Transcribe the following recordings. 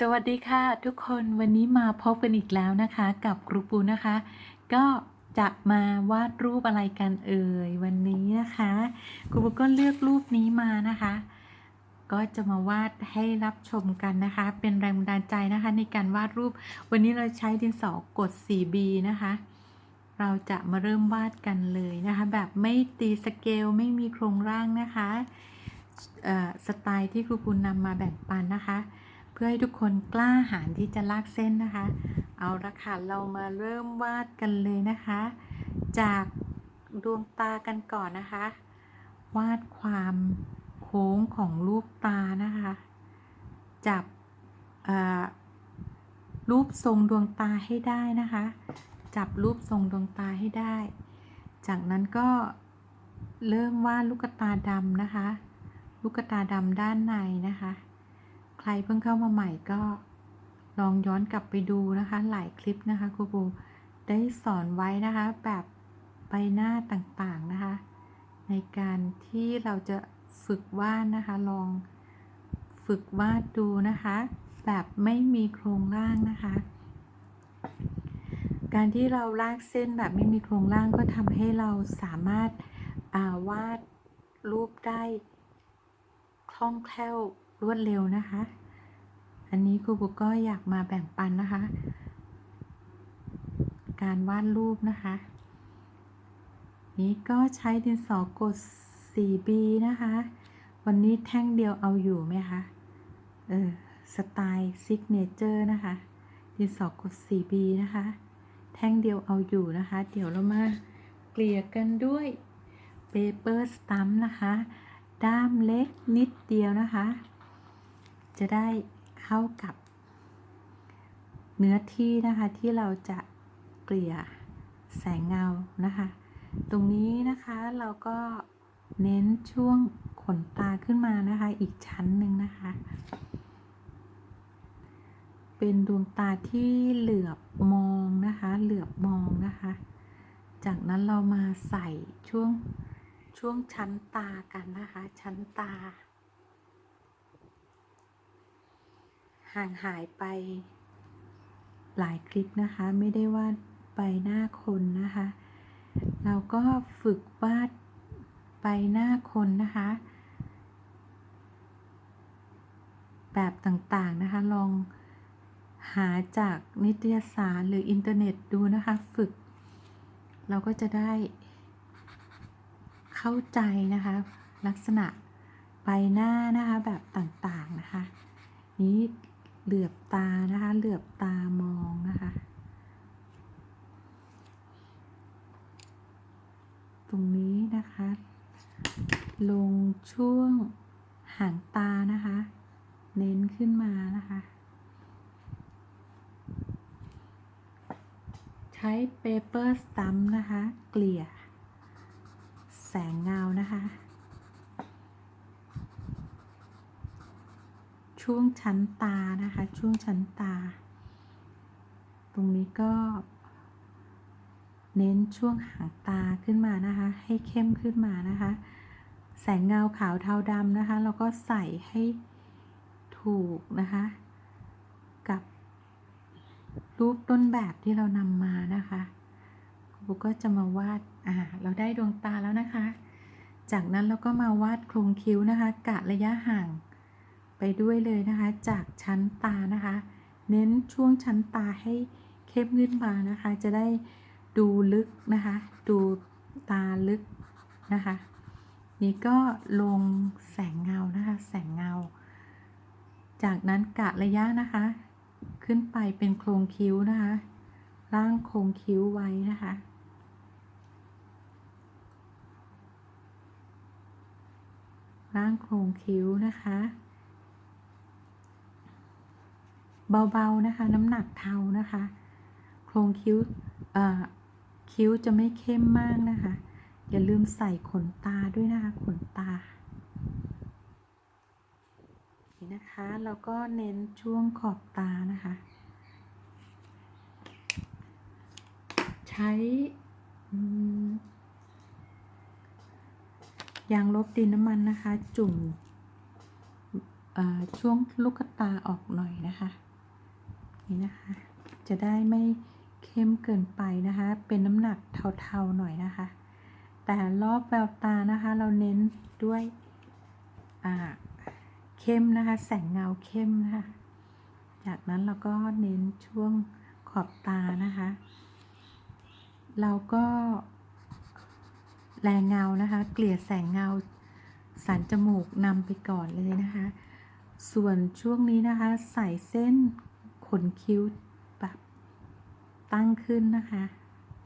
สวัสดีค่ะ ทุกคนวันนี้มาพบกันอีกแล้วนะคะ กับครูปูนะคะ ก็จะมาวาดรูปอะไรกันเอ่ยวันนี้นะคะครูปูก็เลือกรูปนี้มานะคะ ก็จะมาวาดให้รับชมกันนะคะ เป็นแรงบันดาลใจนะคะ ในการวาดรูป วันนี้เราใช้ดินสอกด 4B นะคะ เราจะมาเริ่มวาดกันเลยนะคะ แบบไม่ตีสเกลไม่มีโครงร่างนะคะสไตล์ที่ครูปูนำมาแบ่งปันนะคะ เพื่อให้ทุกคนกล้าหาญที่จะลากเส้นนะคะ เอาละค่ะเรามาเริ่มวาดกันเลยนะคะ จากดวงตากันก่อนนะคะ วาดความโค้งของรูปตานะคะ จับรูปทรงดวงตาให้ได้นะคะ จับรูปทรงดวงตาให้ได้ จากนั้นก็เริ่มวาดลูกตาดำนะคะ ลูกตาดำด้านในนะคะ รเพิ่งเข้ามาใหม่ก็ลองย้อนกลับไปดูนะคะ หลายคลิปนะคะครูปูได้สอนไว้นะคะแบบใบหน้าต่างๆนะคะ ในการที่เราจะฝึกวาดนะคะ ลองฝึกวาดดูนะคะ แบบไม่มีโครงร่างนะคะ การที่เราลากเส้นแบบไม่มีโครงร่างก็ทำให้เราสามารถาวาดรูปได้คล่องแคล่ว รวดเร็วนะคะ อันนี้ครูบุกก็อยากมาแบ่งปันนะคะ การวาดรูปนะคะ นี้ก็ใช้ดินสอกด 4B นะคะ วันนี้แท่งเดียวเอาอยู่ไหมคะ เออ สไตล์ซิกเนเจอร์นะคะ ดินสอกด 4B นะคะ แท่งเดียวเอาอยู่นะคะ เดี๋ยวเรามาเกลี่ยกันด้วยเปเปอร์สตัมนะคะ ด้ามเล็กนิดเดียวนะคะ จะได้เข้ากับ เนื้อที่นะคะที่เราจะเกลี่ยแสงเงานะคะ ตรงนี้นะคะเราก็เน้นช่วงขนตาขึ้นมานะคะอีกชั้นหนึ่งนะคะ เป็นดวงตาที่เหลือบมองนะคะ เหลือบมองนะคะ จากนั้นเรามาใส่ช่วงช่วงชั้นตากันนะคะ ชั้นตา ห่างหายไป หลายคลิปนะคะ ไม่ได้วาดใบหน้าคนนะคะ เราก็ฝึกวาดใบหน้าคนนะคะ แบบต่างๆนะคะ ลองหาจากนิตยสารหรืออินเทอร์เน็ตดูนะคะ ฝึก เราก็จะได้เข้าใจนะคะ ลักษณะใบหน้านะคะแบบต่างๆนะคะ นี้ เหลือบตานะคะ เหลือบตามองนะคะ ตรงนี้นะคะ ลงช่วงหางตานะคะ เน้นขึ้นมานะคะ ใช้เปเปอร์สตัมนะคะ เกลี่ย แสงเงานะคะ ช่วงชั้นตานะคะ ช่วงชั้นตา ตรงนี้ก็ เน้นช่วงหางตาขึ้นมานะคะ ให้เข้มขึ้นมานะคะ แสงเงาขาวเทาดำนะคะเราก็ใส่ให้ถูกนะคะ กับรูปต้นแบบที่เรานำมานะคะครูก็จะมาวาด อ่า เราได้ดวงตาแล้วนะคะ จากนั้นเราก็มาวาดโครงคิ้วนะคะ กะระยะห่าง ไปด้วยเลยนะคะ จากชั้นตานะคะ เน้นช่วงชั้นตาให้เข้มขึ้นมานะคะ จะได้ดูลึกนะคะ ดูตาลึกนะคะ นี่ก็ลงแสงเงานะคะ แสงเงา จากนั้นกะระยะนะคะ ขึ้นไปเป็นโครงคิ้วนะคะ ร่างโครงคิ้วไว้นะคะร่างโครงคิ้วนะคะ เบาๆนะคะ น้ำหนักเทานะคะ โครงคิ้วคิ้วจะไม่เข้มมากนะคะ อย่าลืมใส่ขนตาด้วยนะคะ ขนตานี่นะคะเราก็เน้นช่วงขอบตานะคะ ใช้ยางลบดินน้ำมันนะคะ จุ่มช่วงลูกตาออกหน่อยนะคะ นี่นะคะ จะได้ไม่เข้มเกินไปนะคะ เป็นน้ำหนักเทาๆหน่อยนะคะ แต่รอบแววตานะคะ เราเน้นด้วยอ่าเข้มนะคะ แสงเงาเข้มนะคะ จากนั้นเราก็เน้นช่วงขอบตานะคะ เราก็แรงเงานะคะ เกลี่ยแสงเงาสันจมูกนำไปก่อนเลยนะคะ ส่วนช่วงนี้นะคะ ใส่เส้น ขนคิ้วแบบตั้งขึ้นนะคะ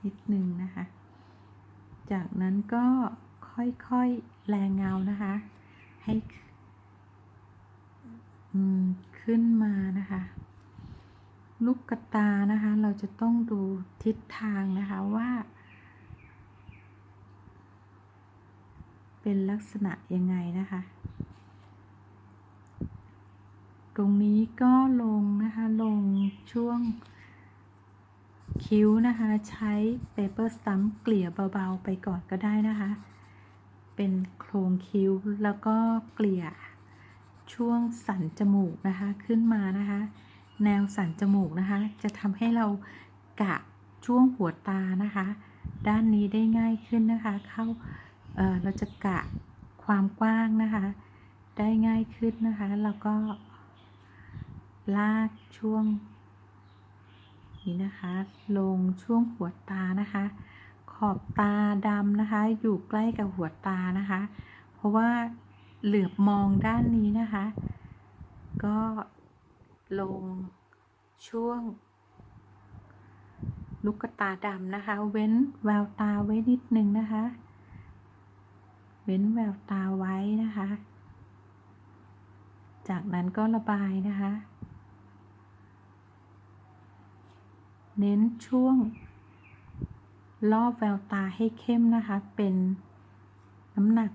นิดนึงนะคะ จากนั้นก็ค่อยๆแรงเงานะคะ ให้ขึ้นมานะคะลูกกระตานะคะ เราจะต้องดูทิศทางนะคะว่า เป็นลักษณะยังไงนะคะ ตรงนี้ก็ลงนะคะลงช่วงคิ้วนะคะ ใช้เปเปอร์สตัมเกลี่ยเบาๆไปก่อนก็ได้นะคะ เป็นโครงคิ้วแล้วก็เกลี่ยช่วงสันจมูกนะคะขึ้นมานะคะ แนวสันจมูกนะคะ จะทำให้เรากะช่วงหัวตานะคะ ด้านนี้ได้ง่ายขึ้นนะคะ เข้าเเราจะกะความกว้างนะคะ ได้ง่ายขึ้นนะคะ แล้วก็ ลากช่วง นี้นะคะ ลงช่วงหัวตานะคะ ขอบตาดำนะคะ อยู่ใกล้กับหัวตานะคะ เพราะว่าเหลือบมองด้านนี้นะคะ ก็ลงช่วง ลูกตาดำนะคะ เว้นแววตาไว้นิดนึงนะคะ เว้นแววตาไว้นะคะ จากนั้นก็ระบายนะคะ เน้นช่วง รอบแววตาให้เข้มนะคะ เป็นน้ำหนัก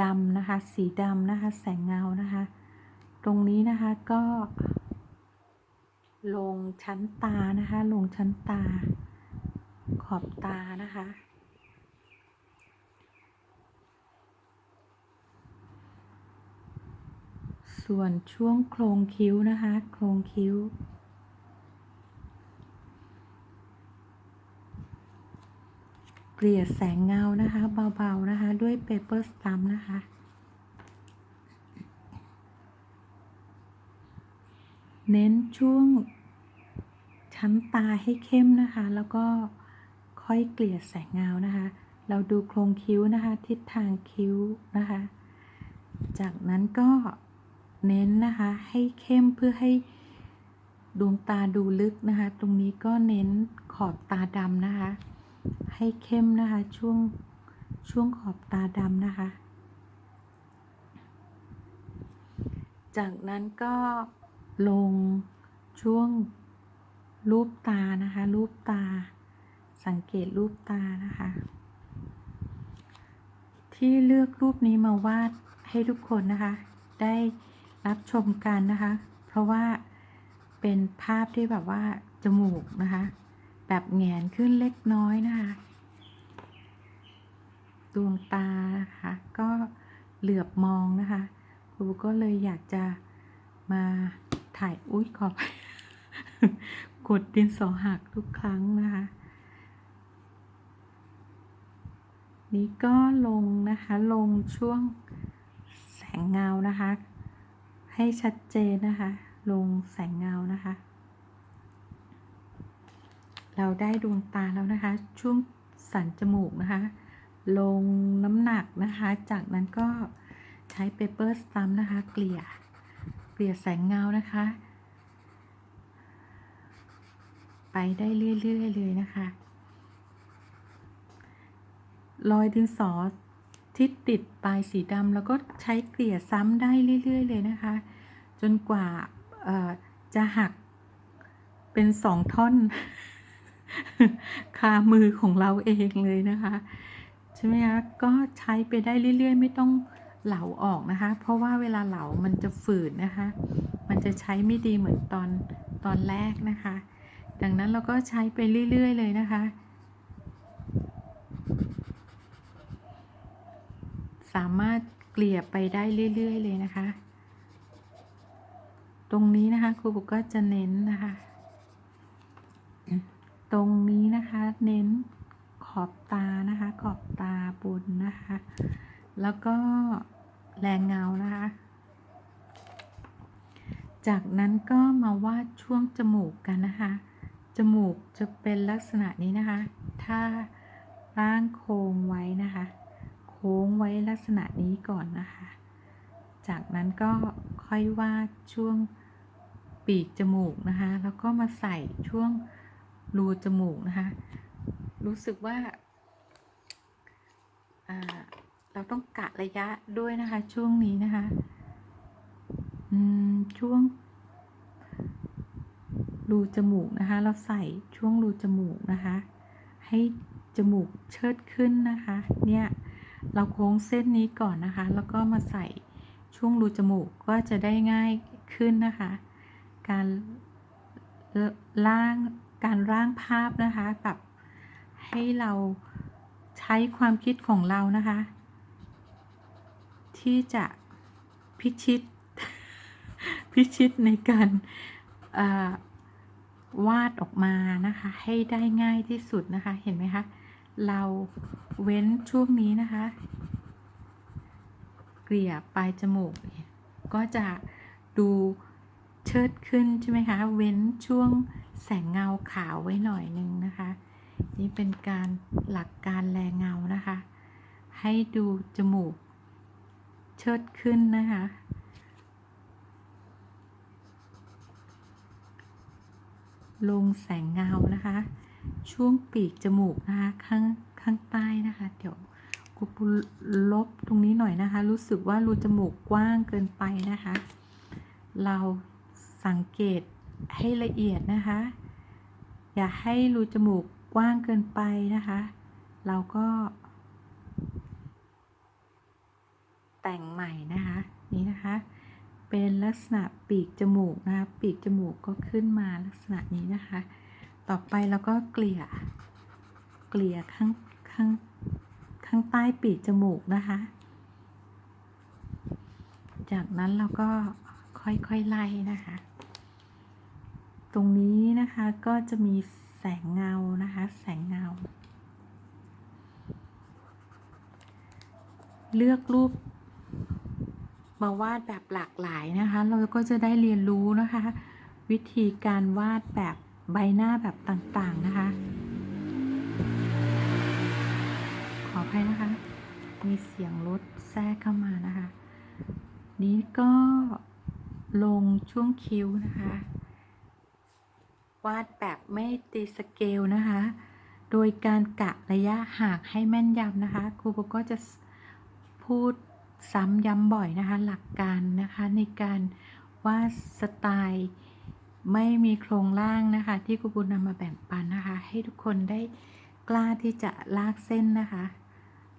ดำนะคะ สีดำนะคะ แสงเงานะคะ ตรงนี้นะคะก็ ลงชั้นตานะคะ ลงชั้นตา ขอบตานะคะส่วนช่วงโครงคิ้วนะคะ โครงคิ้ว เก ลี่ยแสงเงานะคะ เบาๆนะคะ ด้วยเปเปอร์สตัมนะคะ เน้นช่วงชั้นตาให้เข้มนะคะ แล้วก็ค่อยเกลี่ยแสงเงานะคะ เราดูโครงคิ้วนะคะ ทิศทางคิ้วนะคะ จากนั้นก็เน้นนะคะให้เข้มเพื่อให้ดวงตาดูลึกนะคะ ตรงนี้ก็เน้นขอบตาดำนะคะ ให้เข้มนะคะ ช่วงช่วงขอบตาดำนะคะ จากนั้นก็ลงช่วงรูปตานะคะ รูปตา สังเกตรูปตานะคะ ที่เลือกรูปนี้มาวาดให้ทุกคนนะคะ ได้รับชมกันนะคะ เพราะว่าเป็นภาพที่แบบว่าจมูกนะคะ แบบแหงนขึ้นเล็กน้อยนะคะดวงตานะคะก็เหลือบมองนะคะครูก็เลยอยากจะมาถ่ายอุ้ยขอบกดดินสอหักทุกครั้งนะคะ นี้ก็ลงนะคะ ลงช่วงแสงเงานะคะ ให้ชัดเจนนะคะ ลงแสงเงานะคะ เราได้ดวงตาแล้วนะคะ ช่วงสันจมูกนะคะ ลงน้ำหนักนะคะ จากนั้นก็ใช้เปเปอร์สตัมนะคะ เกลี่ย เกลี่ยแสงเงานะคะ ไปได้เรื่อยๆเลยนะคะ รอยดินสอที่ติดปลายสีดำแล้วก็ใช้เกลี่ยซ้ำได้เรื่อย ๆ เลยนะคะ จนกว่าจะหักเป็นสองท่อน คามือของเราเองเลยนะคะ ใช่ไหมคะก็ใช้ไปได้เรื่อยๆ ไม่ต้องเหลาออกนะคะ เพราะว่าเวลาเหลามันจะฝืดนะคะ มันจะใช้ไม่ดีเหมือนตอนตอนแรกนะคะ ดังนั้นเราก็ใช้ไปเรื่อยๆ เลยนะคะ สามารถเกลี่ยไปได้เรื่อยๆ เลยนะคะ ตรงนี้นะคะครูปุ๊กก็จะเน้นนะคะ ตรงนี้นะคะ เน้นขอบตานะคะ ขอบตาบนนะคะ แล้วก็แรงเงานะคะ จากนั้นก็มาวาดช่วงจมูกกันนะคะ จมูกจะเป็นลักษณะนี้นะคะ ถ้าร่างโค้งไว้นะคะ โค้งไว้ลักษณะนี้ก่อนนะคะ จากนั้นก็ค่อยวาดช่วงปีกจมูกนะคะ แล้วก็มาใส่ช่วง รูจมูกนะคะ รู้สึกว่าเราต้องกะระยะด้วยนะคะ ช่วงนี้นะคะช่วง รูจมูกนะคะ เราใส่ช่วงรูจมูกนะคะ ให้จมูกเชิดขึ้นนะคะ เนี่ยเราโค้งเส้นนี้ก่อนนะคะ แล้วก็มาใส่ช่วงรูจมูกก็จะได้ง่ายขึ้นนะคะ การล่าง การร่างภาพนะคะแบบให้เราใช้ความคิดของเรานะคะ ที่จะพิชิต พิชิตในการวาดออกมานะคะ ให้ได้ง่ายที่สุดนะคะเห็นไหมคะเราเว้นช่วงนี้นะคะ เกลี่ยปลายจมูก ก็จะดู ชิดขึ้นใช่ไหมคะ เว้นช่วงแสงเงาขาวไว้หน่อยนึงนะคะ นี่เป็นการหลักการแลเงานะคะ ให้ดูจมูกเชิดขึ้นนะคะ ลงแสงเงานะคะ ช่วงปีกจมูกนะคะข้างข้างใต้นะคะ เดี๋ยวกูปูลบตรงนี้หน่อยนะคะ รู้สึกว่ารูจมูกกว้างเกินไปนะคะ เรา สังเกตให้ละเอียดนะคะ อย่าให้รูจมูกกว้างเกินไปนะคะ เราก็ แต่งใหม่นะคะนี่นะคะ เป็นลักษณะปีกจมูกนะคะ ปีกจมูกก็ขึ้นมาลักษณะนี้นะคะ ต่อไปเราก็เกลี่ย เกลี่ยข้างข้างข้างใต้ปีกจมูกนะคะ จากนั้นเราก็ ค่อยๆไล่นะคะ ตรงนี้นะคะก็จะมีแสงเงานะคะ แสงเงา เลือกรูปมาวาดแบบหลากหลายนะคะ เราก็จะได้เรียนรู้นะคะ วิธีการวาดแบบใบหน้าแบบต่างๆนะคะ ขออภัยนะคะ มีเสียงรถแทรกเข้ามานะคะ นี้ก็ ลงช่วงคิ้วนะคะ วาดแบบไม่ตีสเกลนะคะ โดยการกะระยะห่างให้แม่นยำนะคะ ครูโบก็จะพูดซ้ำย้ำบ่อยนะคะ หลักการนะคะในการวาดสไตล์ไม่มีโครงร่างนะคะ ที่ครูบูนำมาแบ่งปันนะคะ ให้ทุกคนได้กล้าที่จะลากเส้นนะคะ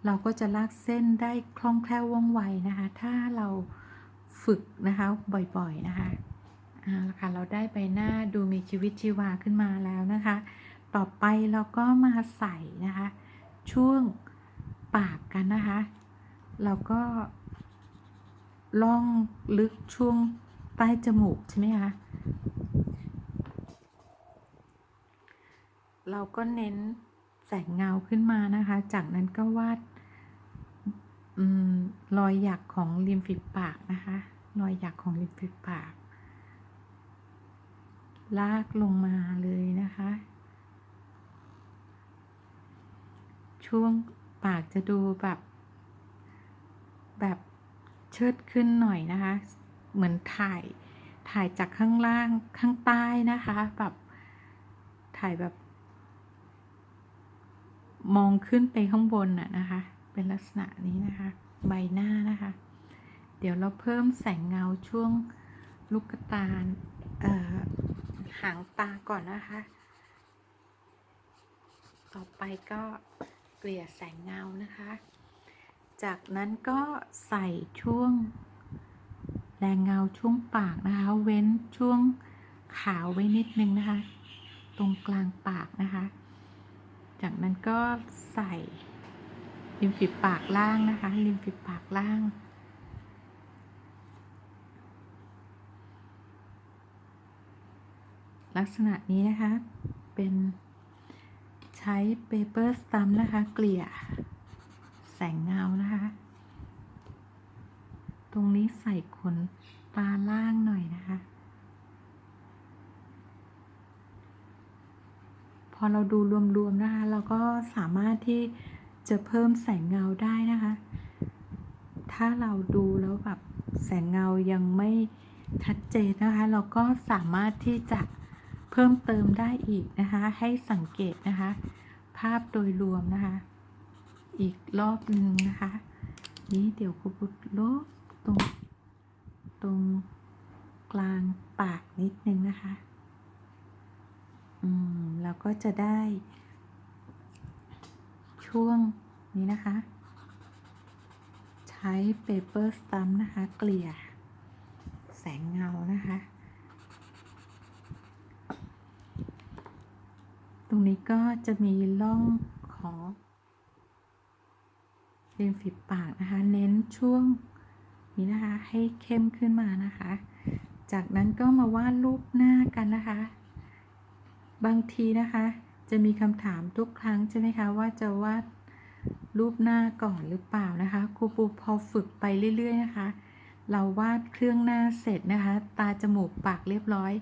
เราก็จะลากเส้นได้คล่องแคล่วว่องไวนะคะ ถ้าเรา ฝึกนะคะบ่อยๆนะคะเอาละค่ะเราได้ใบหน้าดูมีชีวิตชีวาขึ้นมาแล้วนะคะ ต่อไปเราก็มาใส่นะคะ ช่วงปากกันนะคะ เราก็ล่องลึกช่วงใต้จมูกใช่ไหมคะเราก็เน้นแสงเงาขึ้นมานะคะ จากนั้นก็วาดอรอยหยักของริมฝีปากนะคะ อยหยักของริมฝีปาก ลากลงมาเลยนะคะ ช่วงปากจะดูแบบ แบบเชิดขึ้นหน่อยนะคะ เหมือนถ่ายถ่ายจากข้างล่างข้างใต้นะคะ แบบถ่ายแบบ มองขึ้นไปข้างบนน่ะนะคะ เป็นลักษณะนี้นะคะ ใบหน้านะคะ ดี๋ยวเราเพิ่มแสงเงาช่วงลูกตาหางตาก่อนนะคะ ต่อไปก็เกลี่ยแสงเงานะคะ จากนั้นก็ใส่ช่วงแรงเงาช่วงปากนะคะ เว้นช่วงขาวไว้นิดนึงนะคะ ตรงกลางปากนะคะ จากนั้นก็ใส่ริมฝีปากล่างนะคะริมฝีปากล่าง ลักษณะนี้นะคะ เป็นใช้เปเปอร์สตัมนะคะ เกลี่ย แสงเงานะคะ ตรงนี้ใส่ขนตาล่างหน่อยนะคะ พอเราดูรวมๆนะคะ เราก็สามารถที่จะเพิ่มแสงเงาได้นะคะ ถ้าเราดูแล้วแบบแสงเงายังไม่ชัดเจนนะคะ เราก็สามารถที่จะ เพิ่มเติมได้อีกนะคะ ให้สังเกตนะคะ ภาพโดยรวมนะคะ อีกรอบหนึ่งนะคะ นี้เดี๋ยวครูบุตรลบตรงตรงกลางปากนิดนึงนะคะ อืมแล้วก็จะได้ ช่วงนี้นะคะ ใช้เปเปอร์สตัมนะคะ เกลี่ย แสงเงานะคะ รงนี้ก็จะมีร่องของริมฝีปากนะคะ เน้นช่วงนี้นะคะ ให้เข้มขึ้นมานะคะ จากนั้นก็มาวาดรูปหน้ากันนะคะ บางทีนะคะ จะมีคำถามทุกครั้งใช่ไหมคะว่าจะวาดรูปหน้าก่อนหรือเปล่านะคะครูปูพอฝึกไปเรื่อย ๆ นะคะ เราวาดเครื่องหน้าเสร็จนะคะ ตาจมูกปากเรียบร้อย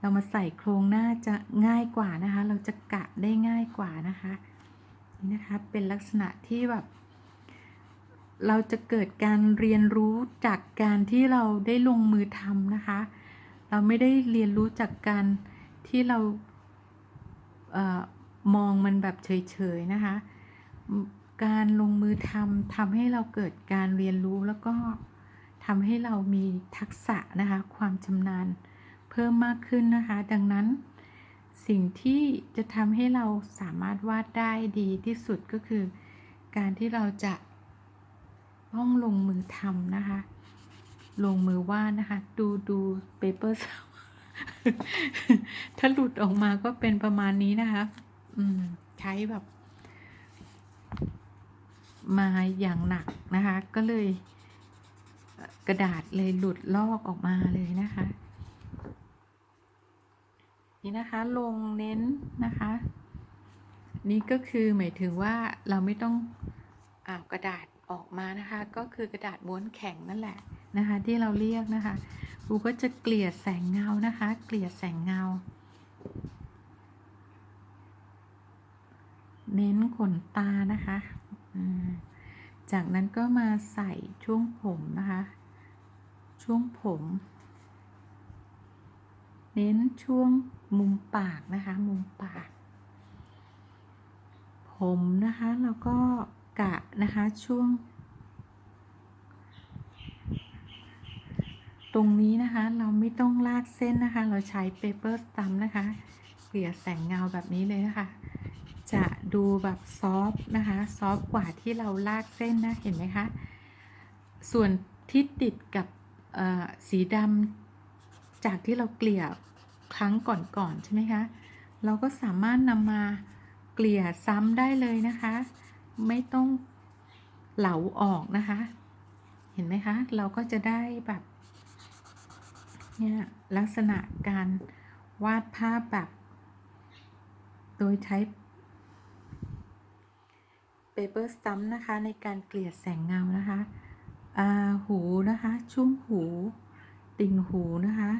เรามาใส่โครงหน้าจะง่ายกว่านะคะ เราจะกะได้ง่ายกว่านะคะนี่นะคะ เป็นลักษณะที่แบบ เราจะเกิดการเรียนรู้จากการที่เราได้ลงมือทำนะคะ เราไม่ได้เรียนรู้จากการที่เราเออมองมันแบบเฉยๆนะคะ การลงมือทำทำให้เราเกิดการเรียนรู้แล้วก็ทำให้เรามีทักษะนะคะ ความชำนาญ พิ่มมากขึ้นนะคะ ดังนั้น สิ่งที่จะทำให้เราสามารถวาดได้ดีที่สุดก็คือ การที่เราจะต้องลงมือทำนะคะ ลงมือวาดนะคะ ดูดูเปเปอร์ถ้าหลุดออกมาก็เป็นประมาณนี้นะคะ อืม ใช้แบบ มาอย่างหนักนะคะ ก็เลย กระดาษเลยหลุดลอกออกมาเลยนะคะ นี่นะคะลงเน้นนะคะ นี่ก็คือหมายถึงว่าเราไม่ต้องเอากระดาษออกมานะคะ ก็คือกระดาษม้วนแข็งนั่นแหละนะคะ ที่เราเรียกนะคะครูก็จะเกลี่ยแสงเงานะคะ เกลี่ยแสงเงา เน้นขนตานะคะจากนั้นก็มาใส่ช่วงผมนะคะ ช่วงผม เน้นช่วงมุมปากนะคะ มุมปาก ผมนะคะแล้วก็กะนะคะช่วง ตรงนี้นะคะเราไม่ต้องลากเส้นนะคะ เราใช้เปเปอร์สตัมนะคะเกลี่ยแสงเงาแบบนี้เลยนะคะ จะดูแบบซอฟนะคะซอฟกว่าที่เราลากเส้นนะเห็นไหมคะ ส่วนที่ติดกับสีดำ จากที่เราเกลี่ยครั้งก่อนๆใช่ไหมคะ เราก็สามารถนำมาเกลี่ยซ้ำได้เลยนะคะ ไม่ต้องเหลาออกนะคะ เห็นไหมคะ เราก็จะได้แบบเนี่ยลักษณะการวาดภาพแบบ โดยใช้ paper stump นะคะในการเกลี่ยแสงเงานะคะหูนะคะช่วงหู ติ่งหูนะคะ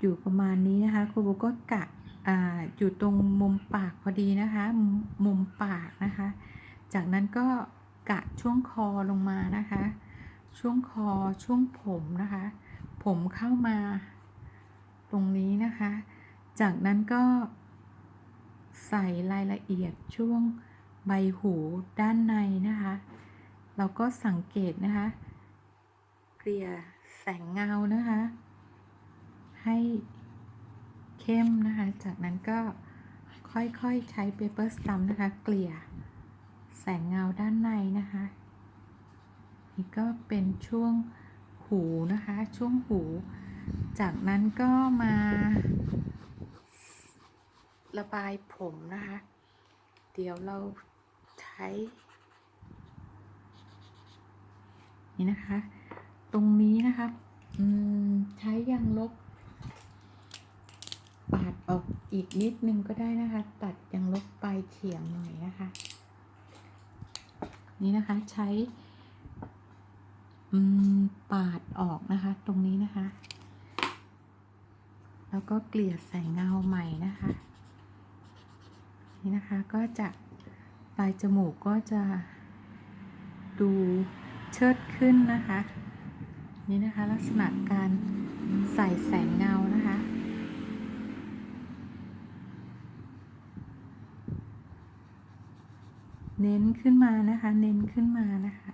อยู่ประมาณนี้นะคะครูโบก็กะอ่าอยู่ตรงมุมปากพอดีนะคะ มุมปากนะคะ จากนั้นก็กะช่วงคอลงมานะคะ ช่วงคอช่วงผมนะคะ ผมเข้ามาตรงนี้นะคะ จากนั้นก็ใส่รายละเอียดช่วงใบหูด้านในนะคะ เราก็สังเกตนะคะเกลี่ย งเงานะคะ ให้เข้มนะคะ จากนั้นก็ค่อยๆใช้ paper stump นะคะ เกลี่ยแสงเงาด้านในนะคะนี่ก็เป็นช่วงหูนะคะ ช่วงหู จากนั้นก็มา ระบายผมนะคะ เดี๋ยวเราใช้ นี่นะคะ ตรงนี้นะคะอืมใช้ยางลบ ปาดออกอีกนิดนึงก็ได้นะคะ ตัดยังลบปลายเฉียงหน่อยนะคะ นี่นะคะใช้ปาดออกนะคะ ตรงนี้นะคะ แล้วก็เกลี่ยใส่เงาใหม่นะคะ นี่นะคะก็จะปลายจมูกก็จะดูเชิดขึ้นนะคะ นี่นะคะลักษณะการใส่แสงเงานะคะเน้นขึ้นมานะคะ เน้นขึ้นมานะคะ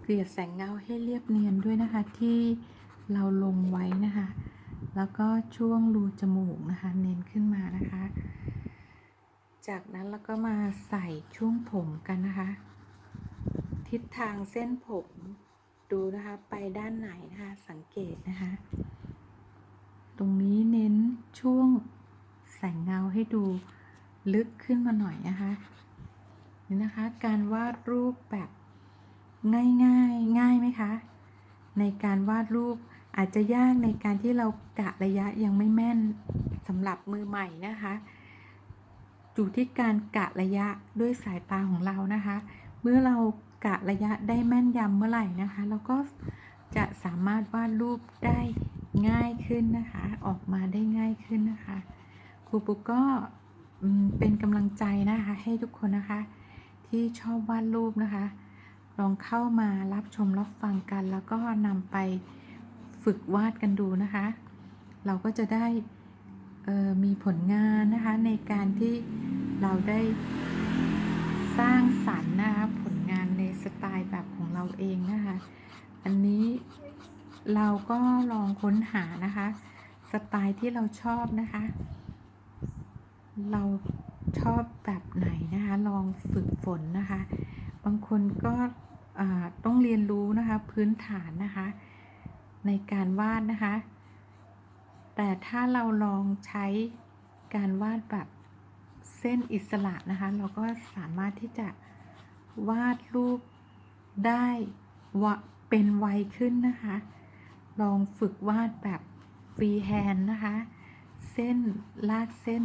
เกลี่ยแสงเงาให้เรียบเนียนด้วยนะคะ ที่เราลงไว้นะคะ แล้วก็ช่วงรูจมูกนะคะ เน้นขึ้นมานะคะ จากนั้นเราก็มาใส่ช่วงผมกันนะคะ ทิศทางเส้นผม ดูนะคะไปด้านไหนนะคะ สังเกตนะคะ ตรงนี้เน้นช่วงแสงเงาให้ดูลึกขึ้นมาหน่อยนะคะนี่นะคะ การวาดรูปแบบง่ายง่ายง่ายไหมคะ ในการวาดรูปอาจจะยากในการที่เรากะระยะยังไม่แม่นสำหรับมือใหม่นะคะอยู่ที่การกะระยะด้วยสายตาของเรานะคะ เมื่อเรากะระยะได้แม่นยำเมื่อไหร่นะคะ เราก็จะสามารถวาดรูปได้ง่ายขึ้นนะคะ ออกมาได้ง่ายขึ้นนะคะครูปุ๊กก็เป็นกำลังใจนะคะ ให้ทุกคนนะคะ ที่ชอบวาดรูปนะคะ ลองเข้ามารับชมรับฟังกัน แล้วก็นำไปฝึกวาดกันดูนะคะ เราก็จะได้มีผลงานนะคะในการที่เราได้ สร้างสรรค์นะคะผลงานในสไตล์แบบของเราเองนะคะ อันนี้เราก็ลองค้นหานะคะ สไตล์ที่เราชอบนะคะ เราชอบแบบไหนนะคะ ลองฝึกฝนนะคะ บางคนก็ต้องเรียนรู้นะคะพื้นฐานนะคะ ในการวาดนะคะ แต่ถ้าเราลองใช้การวาดแบบ เส้นอิสระนะคะ เราก็สามารถที่จะวาดรูปได้วเป็นไวขึ้นนะคะ ลองฝึกวาดแบบฟรีแฮนนะคะ เส้นลากเส้น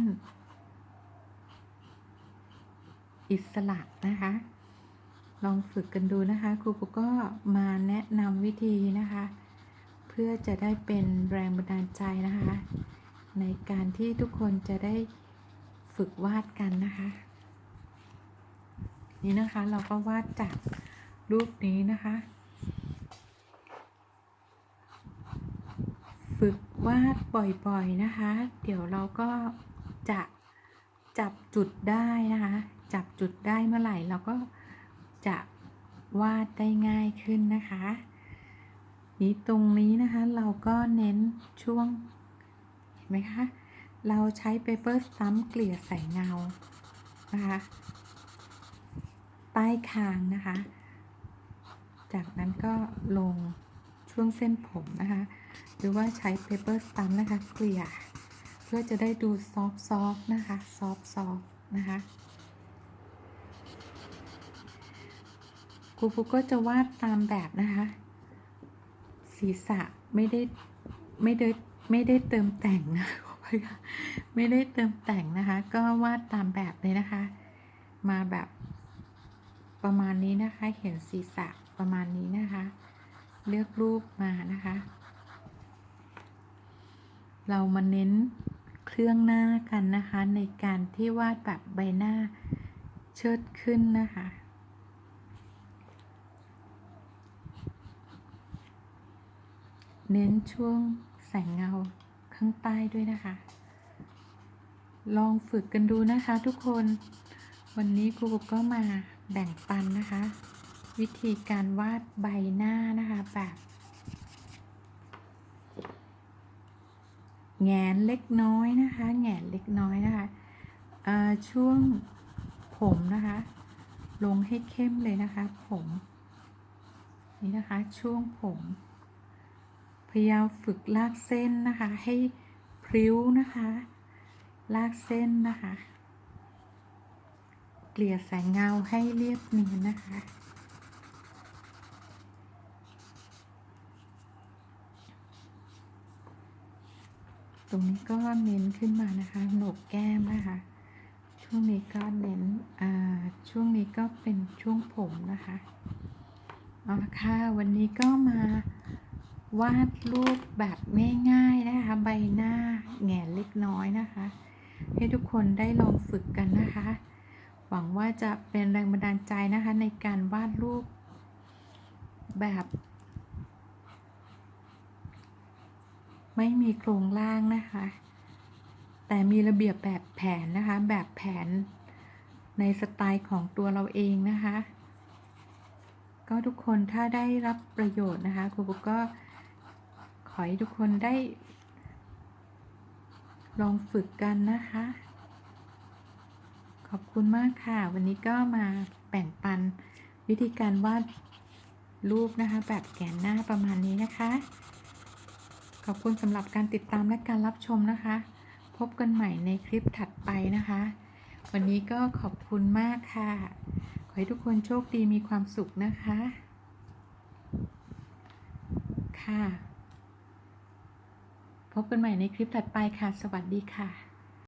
อิสระนะคะ ลองฝึกกันดูนะคะครูปุก็มาแนะนำวิธีนะคะ เพื่อจะได้เป็นแรงบันดาลใจนะคะ ในการที่ทุกคนจะได้ ฝึกวาดกันนะคะ นี่นะคะเราก็วาดจากรูปนี้นะคะ ฝึกวาดบ่อยๆนะคะ เดี๋ยวเราก็จะจับจุดได้นะคะ จับจุดได้เมื่อไหร่เราก็จะวาดได้ง่ายขึ้นนะคะ นี้ตรงนี้นะคะเราก็เน้นช่วงเห็นไหมคะ เราใช้เปเปอร์สตัมเกลี่ยใส่เงานะคะใต้คางนะคะ จากนั้นก็ลงช่วงเส้นผมนะคะ หรือว่าใช้เปเปอร์สตัมนะคะเกลี่ยเพื่อจะได้ดูซอฟซอฟนะคะซอฟซอฟนะคะครูฟุกก็จะวาดตามแบบนะคะ ศีรษะไม่ได้ไม่ได้ไม่ได้เติมแต่งนะ ไม่ได้เติมแต่งนะคะ ก็วาดตามแบบเลยนะคะ มาแบบประมาณนี้นะคะ เห็นศีรษะประมาณนี้นะคะ เลือกรูปมานะคะ เรามาเน้นเครื่องหน้ากันนะคะ ในการที่วาดแบบใบหน้าเชิดขึ้นนะคะเน้นช่วงแสงเงา ข้างใต้ด้วยนะคะ ลองฝึกกันดูนะคะทุกคน วันนี้ครูก็มาแบ่งปันนะคะ วิธีการวาดใบหน้านะคะแบบแงนเล็กน้อยนะคะ แงนเล็กน้อยนะคะช่วงผมนะคะ ลงให้เข้มเลยนะคะ ผม นี่นะคะช่วงผม พยายามฝึกลากเส้นนะคะ ให้พริ้วนะคะ ลากเส้นนะคะ เกลี่ยแสงเงาให้เรียบเนียนนะคะตรงนี้ก็เน้นขึ้นมานะคะโหนกแก้มนะคะ ช่วงนี้ก็เน้นอ่าช่วงนี้ก็เป็นช่วงผมนะคะ เอาละค่ะวันนี้ก็มา วาดรูปแบบง่ายๆนะคะ ใบหน้าแงนเล็กน้อยนะคะ ให้ทุกคนได้ลองฝึกกันนะคะ หวังว่าจะเป็นแรงบันดาลใจนะคะในการวาดรูปแบบ ไม่มีโครงร่างนะคะ แต่มีระเบียบแบบแผนนะคะ แบบแผนในสไตล์ของตัวเราเองนะคะ ก็ทุกคนถ้าได้รับประโยชน์นะคะครูปุ๊กก็ อให้ทุกคนได้ ลองฝึกกันนะคะ ขอบคุณมากค่ะ วันนี้ก็มาแบ่งปันวิธีการวาดรูปนะคะ แบบแกนหน้าประมาณนี้นะคะ ขอบคุณสำหรับการติดตามและการรับชมนะคะ พบกันใหม่ในคลิปถัดไปนะคะ วันนี้ก็ขอบคุณมากค่ะ ขอให้ทุกคนโชคดีมีความสุขนะคะ ค่ะ พบกันใหม่ในคลิปถัดไปค่ะ สวัสดีค่ะ